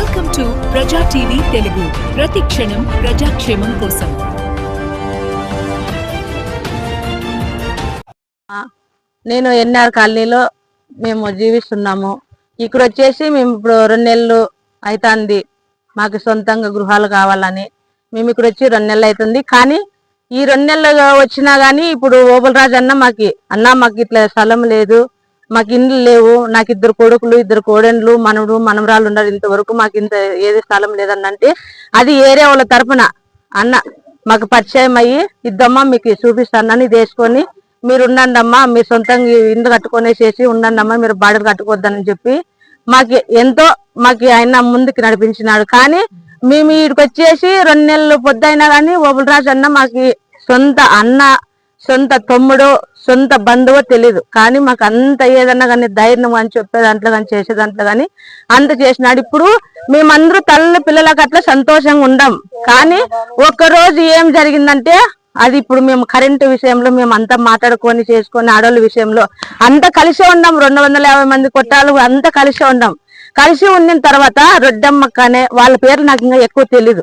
Welcome to Praja TV Telugu ప్రతి క్షణం ప్రజాక్షేమం కోసం. నేను ఎన్ఆర్ కాలనీలో మేము జీవిస్తున్నాము. ఇక్కడ వచ్చేసి మేము ఇప్పుడు రెండు నెలలు అవుతుంది మాకు సొంతంగా గృహాలు కావాలని. మేము ఇక్కడ వచ్చి రెండు నెలలు అవుతుంది కానీ ఈ రెండు నెలలు వచ్చినా కానీ ఇప్పుడు ఓబులరాజు అన్న మాకి అన్న మాకు ఇట్లా స్థలం లేదు. మాకు ఇండ్లు లేవు నాకు ఇద్దరు కొడుకులు ఇద్దరు కోడెండ్లు మనవడు మనవరాలు ఉన్నారు ఇంతవరకు మాకు ఇంత ఏది స్థలం లేదన్న అంటే అది ఏరే వాళ్ళ తరపున. అన్న మాకు పరిచయం అయ్యి ఇద్దమ్మా మీకు చూపిస్తానని ఇది వేసుకొని మీరు ఉండండి మీరు సొంతంగా ఇండ్లు కట్టుకొనేసేసి ఉండండి మీరు బాడలు కట్టుకోవద్దని చెప్పి మాకు ఎంతో మాకు ఆయన ముందుకు నడిపించినాడు. కానీ మేము ఇక్కడికి వచ్చేసి రెండు నెలలు పొద్దు అయినా కానీ ఓబులరాజు అన్న మాకు సొంత అన్న సొంత తమ్ముడో సొంత బంధువో తెలియదు కానీ మాకు అంత ఏదన్నా కానీ ధైర్యం అని చెప్పే దాంట్లో కానీ చేసే దాంట్లో కానీ అంత చేసినాడు. ఇప్పుడు మేమందరూ తల్లి పిల్లలకు అట్లా సంతోషంగా ఉండం. కానీ ఒక్క రోజు ఏం జరిగిందంటే అది ఇప్పుడు మేము కరెంటు విషయంలో మేము అంతా మాట్లాడుకొని చేసుకొని ఆడవాళ్ళ విషయంలో అంతా కలిసే ఉన్నాం రెండు వందల యాభై మంది కొట్టాలు అంతా కలిసే ఉన్నాం కలిసి ఉండిన తర్వాత రొడ్డమ్మక్క అనే వాళ్ళ పేరు నాకు ఇంకా ఎక్కువ తెలీదు.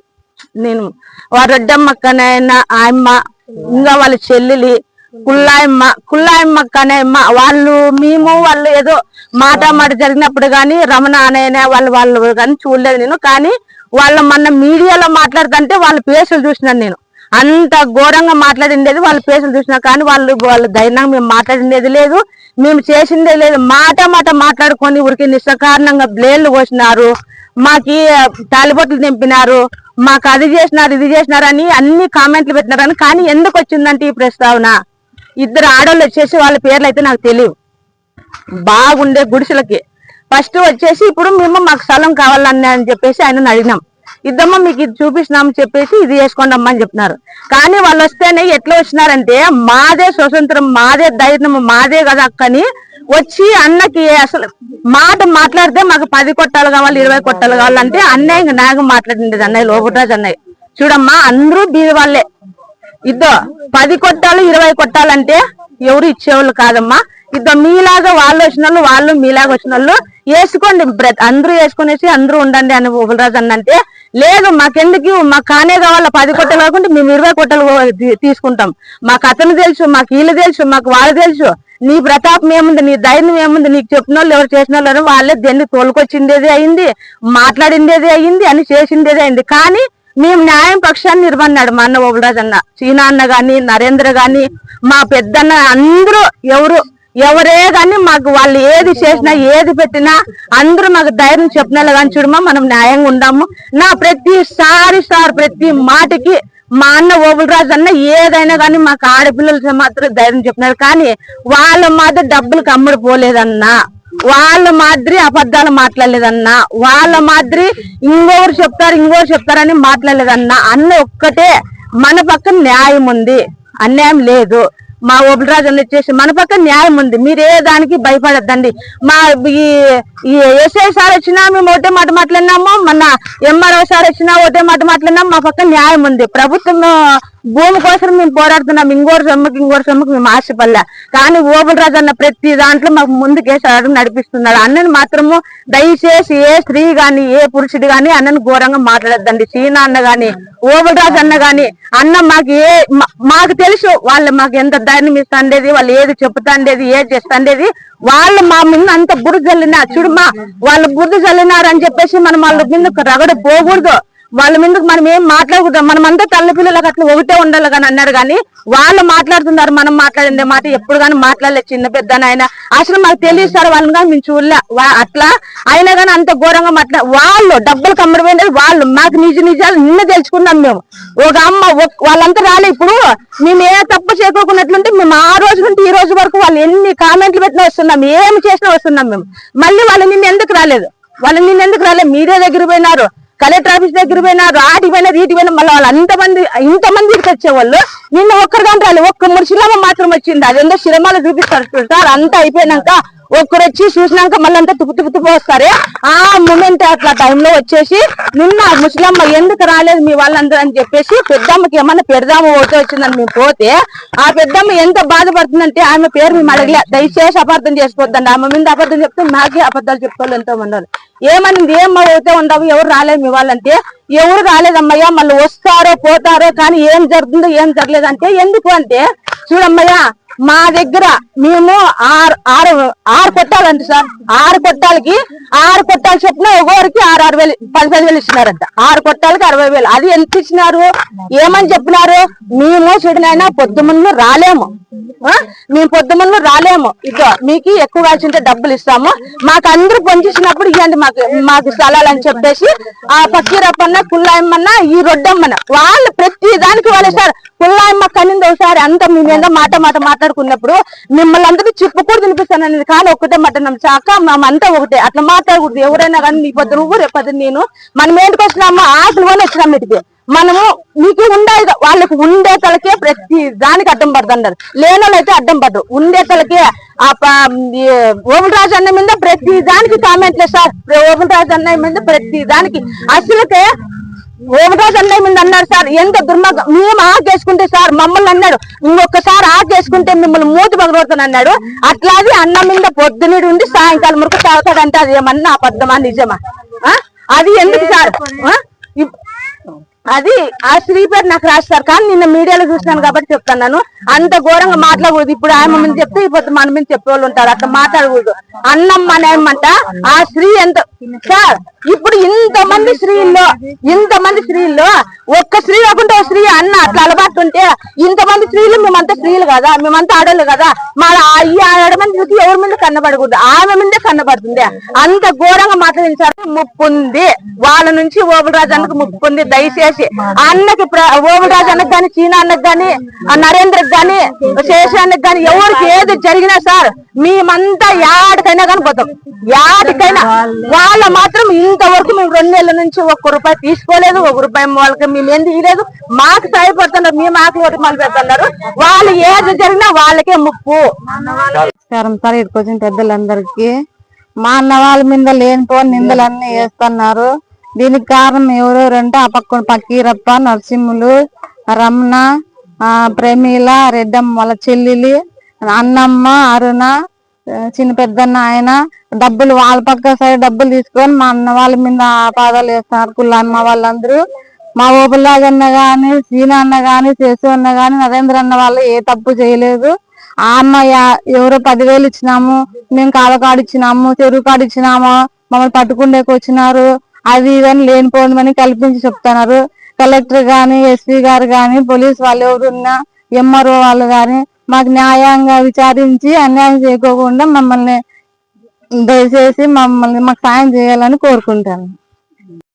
నేను ఆ రొడ్డమ్మక్క ఆయమ్మ ఇంకా వాళ్ళ చెల్లెలి కుల్లాయమ్మ కుల్లాయమ్మక్క కనేమ్మ అమ్మ వాళ్ళు మేము వాళ్ళు ఏదో మాట మాట జరిగినప్పుడు కానీ రమణ అనే వాళ్ళు వాళ్ళు కానీ చూడలేదు నేను. కానీ వాళ్ళ మొన్న మీడియాలో మాట్లాడుతుంటే వాళ్ళ పేసులు చూసినాను నేను. అంత ఘోరంగా మాట్లాడిండేది వాళ్ళ పేసులు చూసినా కానీ వాళ్ళు వాళ్ళ ధైర్యంగా మేము మాట్లాడిండేది లేదు. మేము చేసిందే లేదు. మాట మాట మాట్లాడుకొని ఊరికి నిస్సకారణంగా బ్లేళ్ళు పోసినారు. మాకి తాలిబొట్లు తెంపినారు మాకు అది చేసినారు ఇది చేసినారు అని అన్ని కామెంట్లు పెట్టినారు కానీ ఎందుకు వచ్చిందంటే ఈ ప్రస్తావన? ఇద్దరు ఆడవాళ్ళు వచ్చేసి వాళ్ళ పేర్లు అయితే నాకు తెలియవు. బాగుండే గుడిసెలకి. ఫస్ట్ వచ్చేసి ఇప్పుడు మేము మాకు స్థలం కావాలని అని చెప్పేసి ఆయన అడిగినాం. ఇద్దమ్మ మీకు ఇది చూపిస్తున్నాం చెప్పేసి ఇది వేసుకోండమ్మా అని చెప్తున్నారు కానీ వాళ్ళు వస్తేనే ఎట్లా వచ్చినారంటే మాదే స్వతంత్రం మాదే ధైర్యం మాదే కదా అక్కని వచ్చి అన్నకి అసలు మాట మాట్లాడితే మాకు పది కొట్టాలు కావాలి ఇరవై కొట్టాలు కావాలంటే అన్నయ్య ఇంక నాకు మాట్లాడింది అన్నయ్య లోపరాజు అన్నయ్య. చూడమ్మా అందరూ బీద వాళ్ళే. ఇద్దో పది కొట్టాలు ఇరవై కొట్టాలంటే ఎవరు ఇచ్చేవాళ్ళు కాదమ్మా. ఇద్దో మీలాగా వాళ్ళు వచ్చిన వాళ్ళు వాళ్ళు మీలాగా వచ్చిన వాళ్ళు వేసుకోండి బ్రత్ అందరూ వేసుకునేసి అందరూ ఉండండి అని ఓబులరాజు అన్నంటే లేదు మాకెందుకు మాకు కానే కావాలా పది కొట్టలు కాకుండా మేము ఇరవై కొట్టలు తీసుకుంటాం. మాకు అతను తెలుసు మాకు వీళ్ళు తెలుసు మాకు వాళ్ళు తెలుసు. నీ ప్రతాపం ఏముంది? నీ ధైర్యం ఏముంది? నీకు చెప్పిన వాళ్ళు ఎవరు చేసిన వాళ్ళు వాళ్ళే దేన్ని తోలుకొచ్చిందేదే అయింది మాట్లాడిందేదే అయింది అని చేసిందేదే అయింది. కానీ మేము న్యాయం పక్షాన్ని నిర్మన్నాడు మా అన్న ఓబులరాజు అన్న చీనా అన్న గాని నరేంద్ర గాని మా పెద్దన్న అందరూ ఎవరు ఎవరే గాని మాకు వాళ్ళు ఏది చేసినా ఏది పెట్టినా అందరూ మాకు ధైర్యం చెప్పిన కానీ చూడమా మనం న్యాయంగా ఉందాము. నా ప్రతిసారి సార్ ప్రతి మాటకి మా అన్న ఓబులరాజు అన్న ఏదైనా కానీ మాకు ఆడపిల్లలతో మాత్రం ధైర్యం చెప్పినారు కానీ వాళ్ళ మాదిరి డబ్బులకు అమ్ముడు పోలేదన్నా. వాళ్ళ మాదిరి అబద్ధాలు మాట్లాడలేదన్నా. వాళ్ళ మాదిరి ఇంకోరు చెప్తారు ఇంకోరు చెప్తారని మాట్లాడలేదన్నా. అన్న ఒక్కటే మన పక్కన న్యాయం ఉంది. అన్యాయం లేదు. మా ఓబులరాజు అన్న వచ్చేసి మన పక్క న్యాయం ఉంది. మీరు ఏ దానికి భయపడద్దండి. మా ఈ ఎస్ఐ సార్ వచ్చినా మేము ఒకటే మాట మాట్లాడినాము. మన ఎంఆర్ఓ సార్ వచ్చినా ఒకటే మాట మాట్లాడినాము. మా పక్క న్యాయం ఉంది. ప్రభుత్వం భూమి కోసం మేము పోరాడుతున్నాం. ఇంకోరు సొమ్మకి ఇంకోరు సొమ్మకి మేము ఆశపడలే కానీ ఓబులరాజు అన్న ప్రతి దాంట్లో మాకు ముందుకేసి అడుగు నడిపిస్తున్నాడు. అన్నని మాత్రము దయచేసి ఏ స్త్రీ గాని ఏ పురుషుడు గాని అన్నని ఘోరంగా మాట్లాడద్దండి. సీనా అన్న గాని ఓబులరాజు అన్న గాని అన్న మాకు ఏ మాకు తెలుసు వాళ్ళు మాకు ఎంత ధైర్యం ఇస్తాండేది వాళ్ళు ఏది చెప్తాండేది ఏది చేస్తాండేది. వాళ్ళు మా మీద అంత బురద చల్లినా చూడమ్మా వాళ్ళు బురద చల్లినారు అని చెప్పేసి మనం వాళ్ళ మీద రగడ పోకూడదు. వాళ్ళ ముందుకు మనం ఏం మాట్లాడుకుంటాం మనం అంతా తల్లి పిల్లలకు అట్లా ఒకటే ఉండాలి కానీ అన్నారు కానీ వాళ్ళు మాట్లాడుతున్నారు మనం మాట్లాడిందే మాట ఎప్పుడు కానీ మాట్లాడలేదు చిన్న పెద్ద ఆయన అసలు మాకు తెలియదు సార్ వాళ్ళని కానీ మేము చూడలే. అట్లా అయినా కానీ అంత ఘోరంగా మాట్లా వాళ్ళు డబ్బులు కమ్మడిపోయినది వాళ్ళు మాకు నిజ నిజాలు నిన్న తెలుసుకున్నాం మేము. ఒక అమ్మ వాళ్ళంతా రాలే ఇప్పుడు. మేము ఏ తప్పు చేకోకున్నట్లుంటే మేము ఆ రోజు నుండి ఈ రోజు వరకు వాళ్ళు ఎన్ని కామెంట్లు పెట్టినా వస్తున్నాం ఏమి చేసినా వస్తున్నాం మేము. మళ్ళీ వాళ్ళు నిన్న ఎందుకు రాలేదు? వాళ్ళు నిన్న ఎందుకు రాలేదు? మీరే దగ్గర పోయినారు. కలెక్టర్ ఆఫీస్ దగ్గర పోయినారు ఆటికి పోయినారు ఈటికి పోయినా మళ్ళీ వాళ్ళు అంతమంది ఇంతమంది ఇక్కడికి వచ్చేవాళ్ళు. నిన్న ఒక్కరు కానీ రాలేదు ఒక్క మురిశిలమ్మ మాత్రం వచ్చింది. అదేందో సినిమాలు చూపిస్తారు చూస్తారు. అంతా అయిపోయినాక ఒక్కరు వచ్చి చూసినాక మళ్ళీ అంతా తుప్పు తుప్పు తుప్పు వస్తారే. ఆ మూమెంట్ అట్లా టైంలో వచ్చేసి నిన్న ముసలమ్మ ఎందుకు రాలేదు మీ వాళ్ళందరూ? అని చెప్పేసి పెద్దమ్మకి ఏమన్నా పెడదాము ఓటు వచ్చిందని మేము పోతే ఆ పెద్దమ్మ ఎంత బాధపడుతుందంటే ఆమె పేరు మేము అడగలే. దయచేసి అబద్ధం చేసుకోవద్దండి. ఆమె మీద అబద్ధం చెప్తే మాకే అబద్ధాలు చెప్పుకోవాలి ఎంతో మంది ఏమనింది? ఏం అయితే ఉండవు? ఎవరు రాలేదు మీ వాళ్ళంటే ఎవరు రాలేదమ్మయ్యా మళ్ళీ వస్తారో పోతారో కానీ ఏం జరుగుతుందో ఏం జరగలేదంటే ఎందుకు అంటే చూడమ్మయ్యా మా దగ్గర మేము ఆరు ఆరు ఆరు కొట్టాలంట సార్. ఆరు కొట్టాలకి ఆరు కొట్టాలు చెప్పిన ఒక్కొక్కరికి ఆరు ఆరు వేలు పదిహేను వేలు ఇచ్చినారంట ఆరు కొట్టాలకి అరవై వేలు. అది ఎంత ఇచ్చినారు? ఏమని చెప్పినారు? మేము చూడనైనా పొద్దుమున్న రాలేము. ఆ? మేము పొద్దుమున్న రాలేము. ఇదో మీకు ఎక్కువ కాల్సింటే డబ్బులు ఇస్తాము. మాకు అందరూ పంచిస్తున్నప్పుడు ఇవ్వండి మాకు మాకు స్థలాలు అని చెప్పేసి ఆ పక్కీరప్పన్న కుల్లాయమ్మన్న ఈ రొడ్డమ్మన్న వాళ్ళు ప్రతి దానికి వాళ్ళే సార్ కుల్లాయమ్మ కనింది ఒకసారి అంత మీ మాట మాట మాట మాట్లాడుకున్నప్పుడు మిమ్మల్ని అందరూ చెప్పు తినిపిస్తాను అనేది కానీ ఒక్కటే మటన్ చాక మేమంతా ఒకటే. అట్లా మాట్లాడకూడదు. ఎవరైనా కానీ నీ పొద్దు నువ్వు రేపు నేను. మనం ఏంటికి వచ్చినామా ఆకలి కొని వచ్చినాం వీటికి మనము మీకు ఉండే వాళ్ళకి ఉండే తలకే ప్రతి దానికి అడ్డం పడుతున్నారు లేని అయితే అడ్డం పడరు. ఉండే తలకే ఆ ఓమన్ రాజు అన్న మీద ప్రతి దానికి కామెంట్లే సార్. ఓమన్ రాజు అన్న మీద ప్రతి దానికి. అసలుకే ఓమరాజు అన్నయ్య మీద అన్నారు సార్. ఎంత దుర్మార్గం. మేము ఆకేసుకుంటే సార్ మమ్మల్ని అన్నాడు. ఇంకొకసారి ఆకేసుకుంటే మిమ్మల్ని మూతి పగలవుతాను అన్నాడు. అట్లాది అన్న మీద పొద్దునీడు ఉండి సాయంకాలం వరకు తాగుతాడంటే అది ఏమన్నా అబద్ధమా నిజమా? అది ఎందుకు సార్? ఆ? అది ఆ స్త్రీ పేరు నాకు రాస్తారు. కానీ నిన్న మీడియాలో చూసినాను కాబట్టి చెప్తున్నాను. అంత ఘోరంగా మాట్లాడకూడదు. ఇప్పుడు ఆయన మీద చెప్తే ఇప్పుడు మన మీద చెప్పే వాళ్ళు ఉంటారు. అట్లా మాట్లాడకూడదు. అన్నం అనేమంట ఆ స్త్రీ ఎంత సార్ ఇప్పుడు ఇంత మంది స్త్రీల్లో ఇంత మంది స్త్రీల్లో ఒక్క స్త్రీ కాకుండా స్త్రీ అన్న అట్లా అలవాటు ఉంటే ఇంతమంది స్త్రీలు మేమంతా స్త్రీలు కదా. మేమంతా ఆడోళ్ళు కదా. మా ఈ ఆడమని చూసి ఎవరి మీద కన్నపడకూడదు ఆమె మీదే కన్నపడుతుంది అంత ఘోరంగా మాట్లాడించారు. ముప్పు ఉంది. వాళ్ళ నుంచి ఓబురాజు అన్నకు ముప్పు ఉంది. దయచేసి అన్నకి ప్ర- అన్నకు గాని చీనా అన్నకు గాని నరేంద్రకి గాని శేషానికి గాని ఎవరికి ఏది జరిగినా సార్ మేమంతా యాడికైనా కానీ పోతాం. యాడికైనా. వాళ్ళ మాత్రం ఇంతవరకు మేము రెండు నెలల నుంచి ఒక్క రూపాయి తీసుకోలేదు ఒక రూపాయి వాళ్ళకి మేము ఏం తీయలేదు. మాకు సహాయపడుతున్నారు మేము ఆకలి ఒకటి మళ్ళీ పెడుతున్నారు వాళ్ళు ఏది జరిగినా వాళ్ళకే ముప్పు. నమస్కారం సార్ ఇక్కడికి వచ్చిన పెద్దలందరికీ. మా అన్న వాళ్ళ మీద లేనిపోని నిందలన్నీ వేస్తున్నారు. దీనికి కారణం ఎవరెవరంటే ఆ పక్కన పక్కీరప్ప నరసింహులు రమణ ఆ ప్రమీల రెడ్డమ్మ వాళ్ళ చెల్లెలి అన్నమ్మ అరుణ చిన్న పెద్దన్న ఆయన డబ్బులు వాళ్ళ పక్క సైడ్ డబ్బులు తీసుకొని మా అన్న వాళ్ళ మీద పాదాలు వేస్తున్నారు. కుళ్ళమ్మ వాళ్ళందరూ. మా ఓపులాగన్న గాని సీన అన్న గాని శేషు అన్న గాని నరేంద్ర అన్న వాళ్ళు ఏ తప్పు చేయలేదు. ఆ అన్న యా- ఎవరో పదివేలు ఇచ్చినాము మేము కాళ్ళ ఇచ్చినాము చెరువు కాడు ఇచ్చినాము మమ్మల్ని పట్టుకుండేకి వచ్చినారు. అది ఇదని అని కల్పించి చెప్తున్నారు. కలెక్టర్ గాని ఎస్పీ గారు గాని పోలీస్ వాళ్ళు ఎవరున్నా ఎంఆర్ఓ వాళ్ళు గాని మాకు న్యాయంగా విచారించి అన్యాయం చేయకోకుండా మమ్మల్ని దయచేసి మమ్మల్ని మాకు సాయం చేయాలని కోరుకుంటాను.